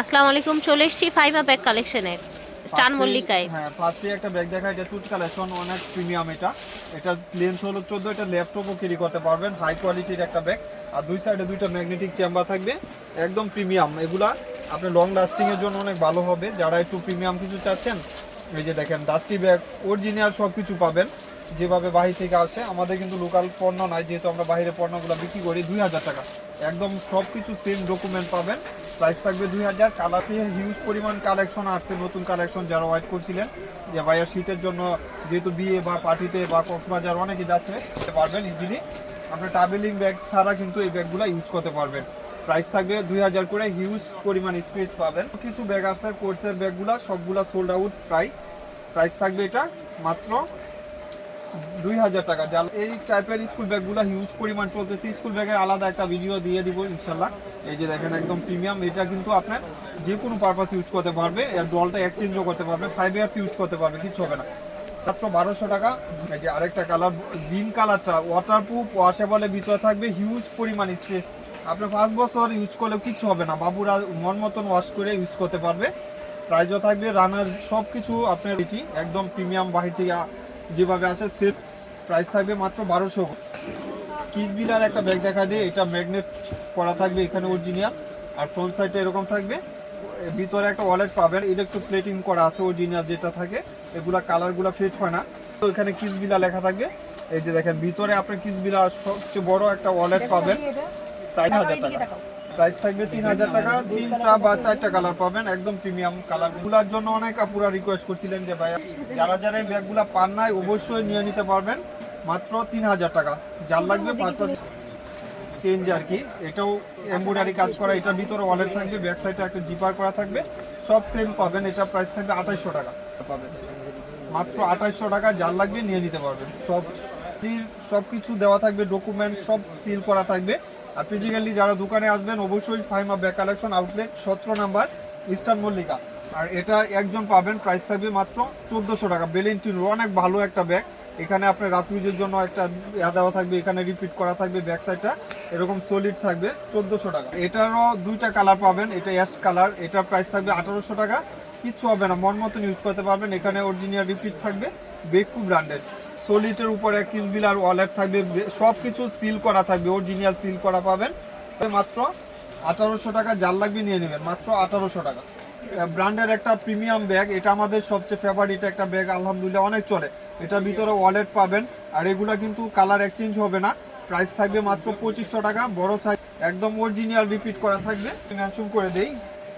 আসসালামু আলাইকুম চলে এসেছি ফাইভা ব্যাগ কালেকশনে স্টান মল্লিকায়। হ্যাঁ ফার্স্টে একটা ব্যাগ দেখা এটা টুট কালেকশন অনেক প্রিমিয়াম এটা। এটা লেন্থ হলো চোদ্দ এটা ল্যাপটপও ক্যারি করতে পারবেন হাই কোয়ালিটির একটা ব্যাগ আর দুই সাইডে দুইটা ম্যাগনেটিক চেম্বার থাকবে একদম প্রিমিয়াম এগুলা আপনি লং লাস্টিং এর জন্য অনেক ভালো হবে। যারা একটু প্রিমিয়াম কিছু চাচ্ছেন এই যে দেখেন ডাস্টি ব্যাগ অরিজিনাল সব কিছু পাবেন। যেভাবে বাহির থেকে আসে আমাদের কিন্তু লোকাল পণ্য নাই যেহেতু আমরা বাইরে পণ্যগুলো বিক্রি করি দুই হাজার টাকা। একদম সব কিছু সেম ডকুমেন্ট পাবেন। প্রাইস থাকবে দুই হাজার। কালার হিউজ পরিমাণ কালেকশন আসছে, নতুন কালেকশন যারা ওয়াইট করছিলেন। যে ভাইয়া শীতের জন্য যেহেতু বিয়ে বা পার্টিতে বা কক্সবাজার অনেকে যাচ্ছে পারবেন ইজিলি আপনার ট্রাভেলিং ব্যাগ ছাড়া কিন্তু এই ব্যাগগুলো ইউজ করতে পারবেন। প্রাইস থাকবে দুই হাজার করে হিউজ পরিমাণ স্পেস পাবেন। কিছু ব্যাগ আসছে কোর্সের ব্যাগগুলো সবগুলা সোল্ড আউট প্রায়। প্রাইস থাকবে এটা মাত্র দুই হাজার টাকা। যার এই টাইপের স্কুল ব্যাগগুলো হিউজ পরিমাণ চলতেছে। স্কুল ব্যাগের আলাদা একটা ভিডিও দিয়ে দিব ইনশাল্লাহ এই যে দেখেন, একদম প্রিমিয়াম এটা কিন্তু আপনার যে কোনো পারপাস ইউজ করতে পারবে। এর ডলটা এক্সচেঞ্জও করতে পারবে। ফাইভ ইয়ার্স ইউজ করতে পারবে কিছু হবে না। মাত্র বারোশো টাকা। এই যে আরেকটা কালার গ্রিন কালারটা ওয়াটারপ্রুফ ওয়াশেবলের ভিতরে থাকবে হিউজ পরিমাণ স্পেস আপনি পাঁচ বছর ইউজ করলেও কিচ্ছু হবে না। বাবুরা মন মতন ওয়াশ করে ইউজ করতে পারবে। প্রাইজও থাকবে রানার সব কিছু আপনার এটি একদম প্রিমিয়াম বাহির থেকে যেভাবে আসে সেট প্রাইস থাকবে মাত্র বারোশো। কিস বিলার একটা ব্যাগ দেখা দিয়ে এটা ম্যাগনেট করা থাকবে এখানে অরিজিনাল আর ফ্রন্ট সাইডে এরকম থাকবে। ভিতরে একটা ওয়ালেট পাবেন ইলেকট্রিক প্লেটিং করা আছে অরিজিনাল যেটা থাকে। এগুলা কালারগুলো ফেট হয় না। তো এখানে কিস বিলা লেখা থাকবে। এই যে দেখেন ভিতরে আপনি কিস বিলা সবচেয়ে বড় একটা ওয়ালেট পাবেন। প্রাইস হাজার টাকা। প্রাইস থাকবে তিন হাজার টাকা। তিনটা বা চারটা কালার পাবেন, একদম প্রিমিয়াম কালারগুলার জন্য অনেক আপুরা রিকোয়েস্ট করছিলেন যে ভাই যারা যারা এই ব্যাগগুলা পান নাই, অবশ্যই নিয়ে নিতে পারবেন। মাত্র তিন হাজার টাকা। যার লাগবে পাঁচ চেঞ্জ আর কি। এটাও এমব্রয়ডারি কাজ করা এটার ভিতরে ওয়ালেট থাকবে ব্যাক সাইডে একটা জিপার করা থাকবে। সব সেম পাবেন, এটা প্রাইস থাকবে আঠাইশশো টাকা। পাবেন মাত্র আঠাইশশো টাকা, যার লাগবে নিয়ে নিতে পারবেন। সব সব কিছু দেওয়া থাকবে ডকুমেন্ট সব সিল করা থাকবে। আর ফিজিক্যালি যারা দোকানে আসবেন, অবশ্যই ফাইমা ব্যাক কালেকশন আউটলেট সতেরো নাম্বার, ইস্টার্ন মল্লিকা। আর এটা একজন পাবেন প্রাইস থাকবে মাত্র চোদ্দোশো টাকা। বেলেন্টিন অনেক ভালো একটা ব্যাগ এখানে আপনার রাত ইউজের জন্য একটা ইয়া দেওয়া থাকবে, এখানে রিপিট করা থাকবে ব্যাক সাইডটা এরকম সলিড থাকবে চোদ্দোশো টাকা। এটারও দুইটা কালার পাবেন, এটা অ্যাশ কালার এটার প্রাইস থাকবে আঠারোশো টাকা। কিচ্ছু হবে না, মন মতন ইউজ করতে পারবেন। এখানে অরিজিনাল রিপিট থাকবে বেকু ব্র্যান্ডেড সলিটের উপর উপরে কিসবিল আর ওয়ালেট থাকবে সব কিছু সিল করা থাকবে অরিজিনাল সিল করা পাবেন। মাত্র আঠারোশো টাকা যার লাগবে নিয়ে নেবেন, মাত্র আঠারোশো টাকা। ব্র্যান্ডের একটা প্রিমিয়াম ব্যাগ এটা আমাদের সবচেয়ে ফেভারিট একটা ব্যাগ আলহামদুলিল্লাহ অনেক চলে। এটার ভিতরে ওয়ালেট পাবেন, আর এগুলা কিন্তু কালার এক্সচেঞ্জ হবে না। প্রাইস থাকবে মাত্র পঁচিশশো টাকা, বড় সাইজ একদম অরিজিনাল রিপিট করা থাকবে। মেনশন করে দেই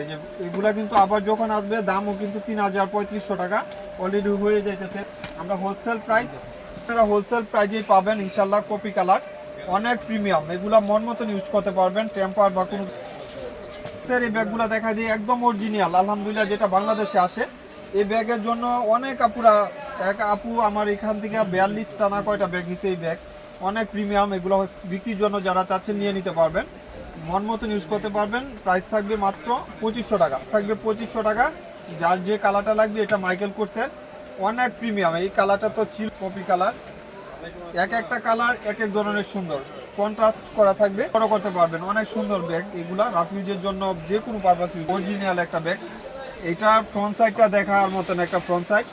এই যে, এগুলা কিন্তু আবার যখন আসবে, দামও কিন্তু তিন হাজার পঁয়ত্রিশশো টাকা অলরেডি হয়ে যাইতেছে। আমরা হোলসেল প্রাইস আপনারা হোলসেল প্রাইজেই পাবেন ইনশাল্লাহ কপি কালার। অনেক প্রিমিয়াম এগুলা মন মতন ইউজ করতে পারবেন টেম্পার বা কোনো স্যার এই ব্যাগগুলো দেখা দিয়ে একদম অরিজিনাল আলহামদুলিল্লাহ যেটা বাংলাদেশে আসে। এই ব্যাগের জন্য অনেক আপুরা এক আপু আমার এখান থেকে বিয়াল্লিশটা না কয়টা ব্যাগ নিছে এই ব্যাগ। অনেক প্রিমিয়াম এগুলো বিক্রির জন্য যারা চাচ্ছেন নিয়ে নিতে পারবেন। মন মতন ইউজ করতে পারবেন। প্রাইস থাকবে মাত্র পঁচিশশো টাকা। থাকবে পঁচিশশো টাকা। যার যে কালারটা লাগবে, এটা মাইকেল কোর্সের অনেক প্রিমিয়াম এই কালারটা তো ছিল কপি কালার এক একটা কালার এক এক ধরনের সুন্দর। কন্ট্রাস্ট করা থাকবে। বড় করতে পারবেন। অনেক সুন্দর ব্যাগ এগুলা রাফিউজের জন্য যে কোনো পারপাস অরিজিনাল একটা ব্যাগ এটা ফ্রন্ট সাইডটা দেখার মতন একটা ফ্রন্ট সাইড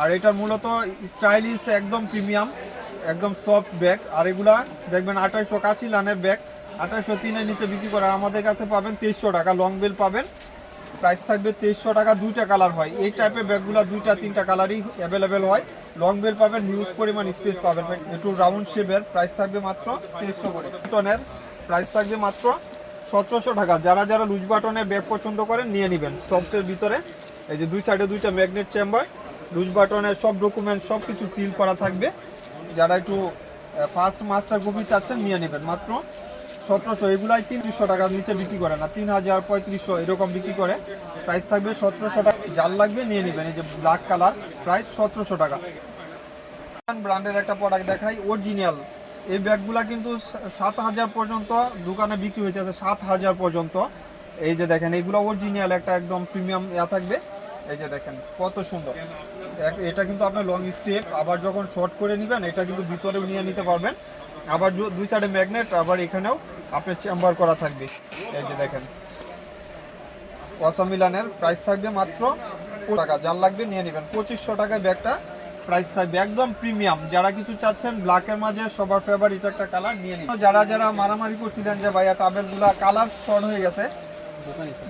আর এটা মূলত স্টাইলিশ একদম প্রিমিয়াম একদম সফট ব্যাগ আর এগুলা দেখবেন আঠাইশশো কাশি লানের ব্যাগ আঠাইশশো তিনের নিচে বিক্রি করে। আর আমাদের কাছে পাবেন তেইশশো টাকা। লং বেল পাবেন। প্রাইস থাকবে তেইশশো টাকা। দুইটা কালার হয়। এই টাইপের ব্যাগগুলো দুইটা, তিনটা কালারই অ্যাভেলেবেল হয়। লং বেল পাবেন হিউজ পরিমাণ স্পেস পাবেন। একটু রাউন্ড শেপের প্রাইস থাকবে মাত্র তেইশশো করে। টনের প্রাইস থাকবে মাত্র সতেরোশো টাকা। যারা যারা লুজ বাটনের ব্যাগ পছন্দ করেন, নিয়ে নেবেন। সফটের ভিতরে এই যে দুই সাইডে দুইটা ম্যাগনেট চেম্বার লুজ বাটনের সব ডকুমেন্ট সব কিছু সিল করা থাকবে। যারা একটু ফার্স্ট মাস্টার কপি চাচ্ছেন, নিয়ে নেবেন। মাত্র সতেরোশো, এগুলাই তিনশো টাকার নিচে বিক্রি করে না। তিন হাজার পঁয়ত্রিশশো এরকম বিক্রি করে। প্রাইস থাকবে সতেরোশো টাকা। জাল লাগবে নিয়ে নেবেন। এই যে ব্ল্যাক কালার প্রাইস সতেরোশো টাকা। ব্র্যান্ডের একটা প্রোডাক্ট দেখাই অরিজিনাল এই ব্যাগগুলা কিন্তু সাত হাজার পর্যন্ত দোকানে বিক্রি হইতেছে, সাত হাজার পর্যন্ত। এই যে দেখেন, এগুলো অরিজিনাল একটা একদম প্রিমিয়াম ইয়া থাকবে। এই যে দেখেন, কত সুন্দর। এটা কিন্তু আপনার লং স্টেপ আবার যখন শর্ট করে নেবেন, এটা কিন্তু ভিতরেও নিয়ে নিতে পারবেন। আবার দুই সাইডে ম্যাগনেট আবার এখানেও আপনার চেম্বার করা থাকবে। এই যে দেখেন। অসামিলানের প্রাইস থাকবে মাত্র টাকা। যার লাগবে নিয়ে নেবেন। পঁচিশশো টাকায় ব্যাগটা প্রাইস থাকবে একদম প্রিমিয়াম যারা কিছু চাচ্ছেন ব্ল্যাকের মাঝে সবার ফেভারিট একটা কালার নিয়ে নিন। যারা যারা মারামারি করছিলেন যে ভাইয়া টাবেলগুলা কালার শর্ট হয়ে গেছে,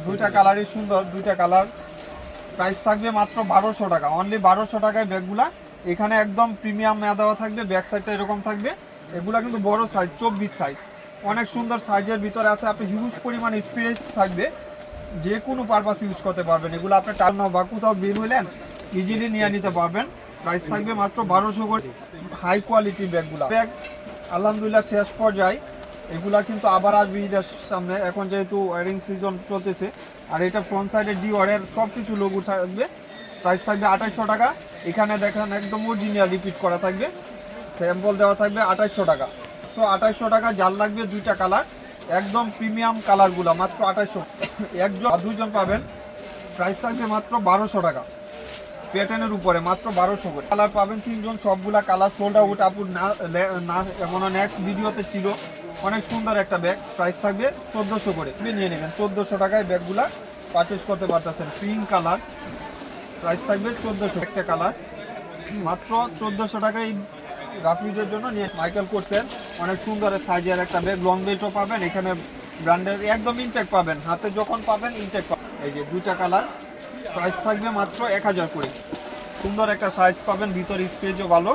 দুইটা কালারই সুন্দর, দুইটা কালার প্রাইস থাকবে মাত্র বারোশো টাকা। অনলি বারোশো টাকায় ব্যাগগুলা এখানে একদম প্রিমিয়াম মেয়া দেওয়া থাকবে ব্যাক সাইডটা এরকম থাকবে। এগুলা কিন্তু বড় সাইজ চব্বিশ সাইজ অনেক সুন্দর সাইজের ভিতরে আছে। আপনি হিউজ পরিমাণ স্পেস থাকবে। যে কোনো পারপাস ইউজ করতে পারবেন। এগুলো আপনি টার্ন বা কোথাও বের হইলেন ইজিলি নিয়ে নিতে পারবেন। প্রাইস থাকবে মাত্র বারোশো করে। হাই কোয়ালিটির ব্যাগগুলো ব্যাগ আলহামদুলিল্লাহ শেষ পর্যায়ে। এগুলা কিন্তু আবার আসবে ঈদের সামনে। এখন যেহেতু ওয়ারিং সিজন চলতেছে, আর এটা ফ্রন্ট সাইডে ডি ওয়ারের সব কিছু লোগো থাকবে। প্রাইস থাকবে আঠাইশশো টাকা। এখানে দেখেন একদম অরিজিনাল রিপিট করা থাকবে। স্যাম্পল দেওয়া থাকবে আঠাইশশো টাকা। তো আঠাইশশো টাকা, জাল লাগবে দুইটা কালার। একদম প্রিমিয়াম কালারগুলো, মাত্র আঠাইশশো। একজন আর দুইজন পাবেন। প্রাইস থাকবে মাত্র বারোশো টাকা। প্যাটার্নের উপরে মাত্র বারোশো করে। কালার পাবেন তিনজন, সবগুলা কালার সোল্ড আউট আপুর না, লে- না মনে নেক্সট ভিডিওতে ছিল। অনেক সুন্দর একটা ব্যাগ প্রাইস থাকবে চোদ্দোশো করে। নিয়ে নেবেন। চোদ্দোশো টাকায় ব্যাগগুলা পারচেস করতে পারতেছেন। Pink colour. প্রাইস থাকবে চোদ্দোশো। একটা কালার। মাত্র চোদ্দোশো টাকায় রাফিউজের জন্য নিয়ে মাইকেল করছেন। অনেক সুন্দর সাইজের একটা ব্যাগ লং বেল্টও পাবেন। এখানে ব্র্যান্ডের একদম ইনটেক পাবেন। হাতে যখন পাবেন ইনটেক পাবেন। এই যে দুইটা কালার প্রাইস থাকবে মাত্র এক হাজার করে। সুন্দর একটা সাইজ পাবেন, ভিতর স্পেসও ভালো।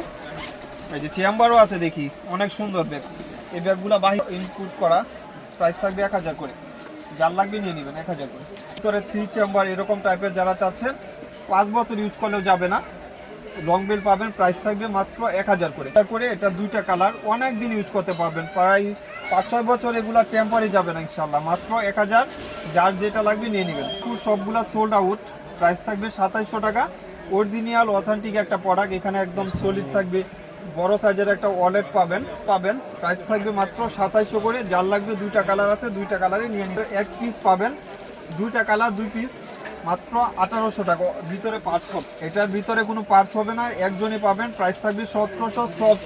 এই যে চেম্বারও আছে দেখি, অনেক সুন্দর ব্যাগ এই ব্যাগগুলো বাহির ইনপুট করা প্রাইস থাকবে এক হাজার করে। যার লাগবে নিয়ে নেবেন, এক হাজার করে। ভিতরে থ্রি চেম্বার এরকম টাইপের যারা চাচ্ছেন, পাঁচ বছর ইউজ করলেও যাবে না। লং বেল পাবেন প্রাইস থাকবে মাত্র এক হাজার করে। তারপরে এটা দুইটা কালার অনেক দিন ইউজ করতে পারবেন, প্রায় পাঁচ ছয় বছর এগুলা টেম্পারি যাবে না ইনশাল্লাহ মাত্র এক হাজার। যার যেটা লাগবে নিয়ে নেবেন। সবগুলা সোল্ড আউট প্রাইস থাকবে সাতাইশশো টাকা। অরিজিনাল অথেন্টিক একটা প্রোডাক্ট এখানে একদম সলিড থাকবে, বড় সাইজের একটা ওয়ালেট পাবেন পাবেন। প্রাইস থাকবে মাত্র সাতাইশশো করে, যার লাগবে দুইটা কালার আছে, দুইটা কালারে নিয়ে নিবেন। এক পিস পাবেন, দুইটা কালার দুই পিস মাত্র আঠারোশো টাকা। ভিতরে পার্টস হবে। এটার ভিতরে কোনো পার্টস হবে না। একজনই পাবেন। প্রাইস থাকবে সতেরোশো সফট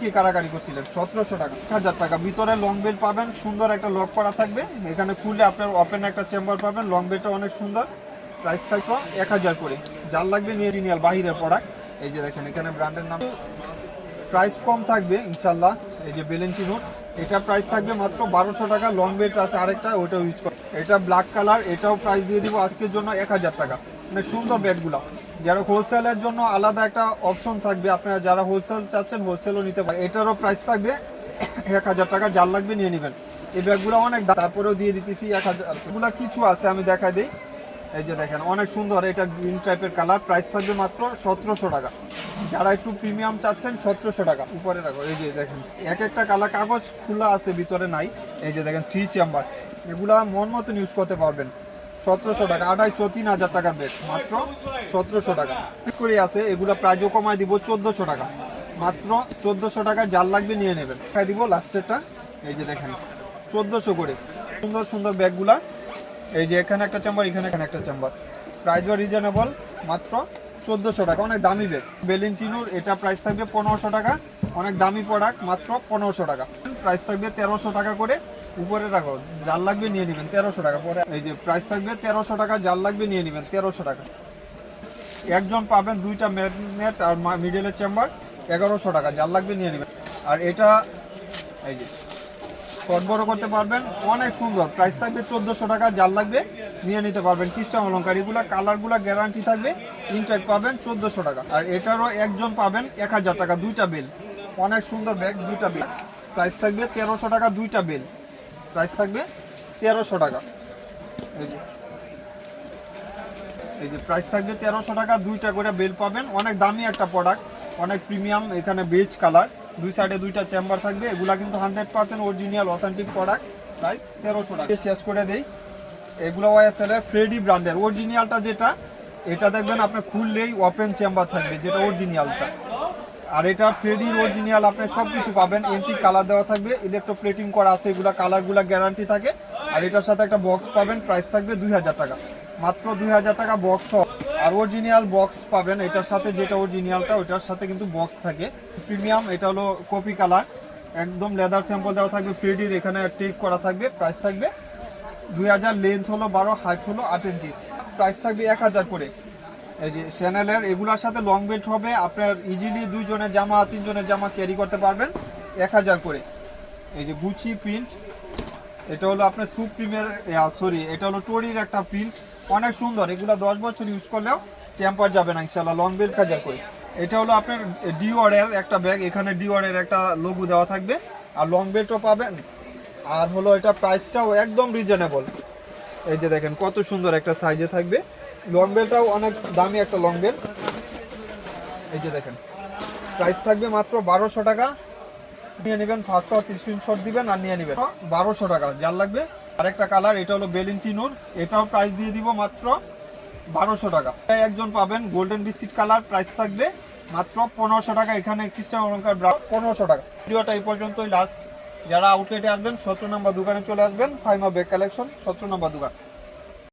কি কারাকারি করছিলেন? সতেরোশো টাকা। হাজার টাকা। ভিতরে লং বেল পাবেন। সুন্দর একটা লক করা থাকবে। এখানে খুললে আপনার ওপেন একটা চেম্বার পাবেন। লং বেলটা অনেক সুন্দর। প্রাইস থাকবে এক হাজার করে। যার লাগবে নিয়ে নিয়াল বাহিরের প্রোডাক্ট এই যে দেখেন, এখানে ব্র্যান্ডের নাম। প্রাইস কম থাকবে, ইনশাল্লাহ। এই যে বেলেন্টি নোট এটা প্রাইস থাকবে মাত্র বারোশো টাকা লং বেল্ট আছে আরেকটা ওটা ইউজ করে। এটা ব্ল্যাক কালার এটাও প্রাইস দিয়ে দিব আজকের জন্য এক হাজার টাকা। মানে সুন্দর ব্যাগগুলো যারা হোলসেলের জন্য আলাদা একটা অপশন থাকবে, আপনারা যারা হোলসেল চাচ্ছেন হোলসেলও নিতে পারেন। এটারও প্রাইস থাকবে এক হাজার টাকা, যার লাগবে নিয়ে নেবেন। এই ব্যাগগুলো অনেক। তারপরেও দিয়ে দিতেছি এক হাজার। কিছু আছে, আমি দেখাই দিই। এই যে দেখেন, অনেক সুন্দর এটা গ্রিন টাইপের কালার প্রাইস থাকবে মাত্র সতেরোশো টাকা। যারা একটু প্রিমিয়াম চাচ্ছেন, সতেরোশো টাকা। উপরে রাখো এই যে দেখেন, এক একটা কালার কাগজ খোলা আছে, ভিতরে নাই। এই যে দেখেন থ্রি চেম্বার এগুলা মন মতন ইউজ করতে পারবেন। সতেরোশো টাকা, আড়াইশো, তিন হাজার টাকার বেড মাত্র সতেরোশো টাকা। করে আছে, এগুলা প্রাইজও কমায় দিব চোদ্দোশো টাকা। মাত্র চোদ্দোশো টাকা, যার লাগবে নিয়ে নেবেন। খাই দিব লাস্টেরটা এই যে দেখেন, চোদ্দোশো করে। সুন্দর সুন্দর ব্যাগগুলা এই যে এখানে একটা চেম্বার এখানে এখানে একটা চেম্বার প্রাইসও রিজনেবল মাত্র চোদ্দোশো টাকা। অনেক দামি ব্যাগ বেলেন্টিনোর এটা প্রাইস থাকবে পনেরোশো টাকা। অনেক দামি প্রোডাক্ট মাত্র পনেরোশো টাকা। প্রাইস থাকবে তেরোশো টাকা করে। উপরে রাখো, জাল লাগবে নিয়ে নেবেন, তেরোশো টাকা। পরে এই যে প্রাইস থাকবে তেরোশো টাকা, জাল লাগবে নিয়ে নেবেন, তেরোশো টাকা। একজন পাবেন দুইটা ম্যাগনেট আর মিডলের চেম্বার এগারোশো টাকা, জাল লাগবে নিয়ে নেবেন। আর এটা, এই যে শর্ট বড় করতে পারবেন। অনেক সুন্দর। প্রাইস থাকবে চোদ্দোশো টাকা জাল লাগবে নিয়ে নিতে পারবেন। খ্রিস্টান অলঙ্কার এগুলো কালারগুলা গ্যারান্টি থাকবে। ইনটেক পাবেন চোদ্দোশো টাকা। আর এটারও একজন পাবেন এক হাজার টাকা, দুইটা বেল অনেক সুন্দর ব্যাগ দুইটা বেল প্রাইস থাকবে তেরোশো টাকা, দুইটা বেল প্রাইস থাকবে তেরোশো টাকা। এই যে। প্রাইস থাকবে তেরোশো টাকা, দুইটা করে বেল পাবেন। অনেক দামি একটা প্রোডাক্ট অনেক প্রিমিয়াম এখানে বেজ কালার দুই সাইডে দুইটা চেম্বার থাকবে, এগুলা কিন্তু hundred percent original authentic product price তেরোশো টাকা। শেষ করে দেই। এগুলো ওয়াইএসএল এর ফ্রেডি ব্র্যান্ডের অরিজিনালটা যেটা, এটা দেখবেন আপনি খুললেই ওপেন চেম্বার থাকবে, যেটা অরিজিনালটা আর এটা ফ্রেডির অরিজিনাল আপনি সব কিছু পাবেন। এন্টি কালার দেওয়া থাকবে ইলেকট্রোপ্লেটিং করা আছে, এগুলা কালারগুলা গ্যারান্টি থাকে। আর এটার সাথে একটা বক্স পাবেন প্রাইস থাকবে দুই হাজার টাকা। মাত্র দুই হাজার টাকা বক্স আর অরিজিনাল বক্স পাবেন, এটার সাথে যেটা অরিজিনালটা ওটার সাথে কিন্তু বক্স থাকে। প্রিমিয়াম এটা হলো কপি কালার একদম লেদার স্যাম্পল দেওয়া থাকবে ফ্রিডির এখানে টেক করা থাকবে প্রাইস থাকবে। দুই হাজার লেন্থ হলো, বারো হাইট হলো, আট ইঞ্চি প্রাইস থাকবে এক হাজার করে। এই যে শ্যানেলের এগুলোর সাথে লং বেল্ট হবে, আপনার ইজিলি দুইজনের জামা তিনজনের জামা ক্যারি করতে পারবেন, এক হাজার করে। এই যে গুচি প্রিন্ট এটা হলো আপনার সুপ্রিমের সরি এটা হলো টোরির একটা প্রিন্ট অনেক সুন্দর। এগুলো দশ বছর ইউজ করলেও টেম্পার যাবে না ইনশাল্লাহ লং বেল্ট হাজার করে। এটা হলো আপনার ডিওয়ারের একটা ব্যাগ এখানে ডিওয়ারের একটা লোগো দেওয়া থাকবে, আর লং বেল্টও পাবেন। আর হলো এটা প্রাইসটাও একদম রিজনেবল এই যে দেখেন, কত সুন্দর একটা সাইজে থাকবে। লং বেলটাও অনেক দামি একটা লং বেল এই যে দেখেন প্রাইস থাকবে মাত্র বারোশো টাকা। নিয়ে নেবেন ফার্স্ট ক্লাস স্ক্রিনশট দিবেন আর নিয়ে নেবেন। বারোশো টাকা, যার লাগবে আরেকটা কালার, এটা হলো বেলেন্টিনোর এটাও প্রাইস দিয়ে দিব মাত্র বারোশো টাকা। একজন পাবেন গোল্ডেন বিস্কিট কালার প্রাইস থাকবে মাত্র পনেরোশো টাকা। এখানে খ্রিস্টান অলঙ্কার পনেরোশো টাকা। ভিডিওটা এই পর্যন্তই লাস্ট যারা আউটলেটে আসবেন, সতেরো নম্বর দোকানে চলে আসবেন, ফাইমা বেগ কালেকশন সতেরো নম্বর দোকান।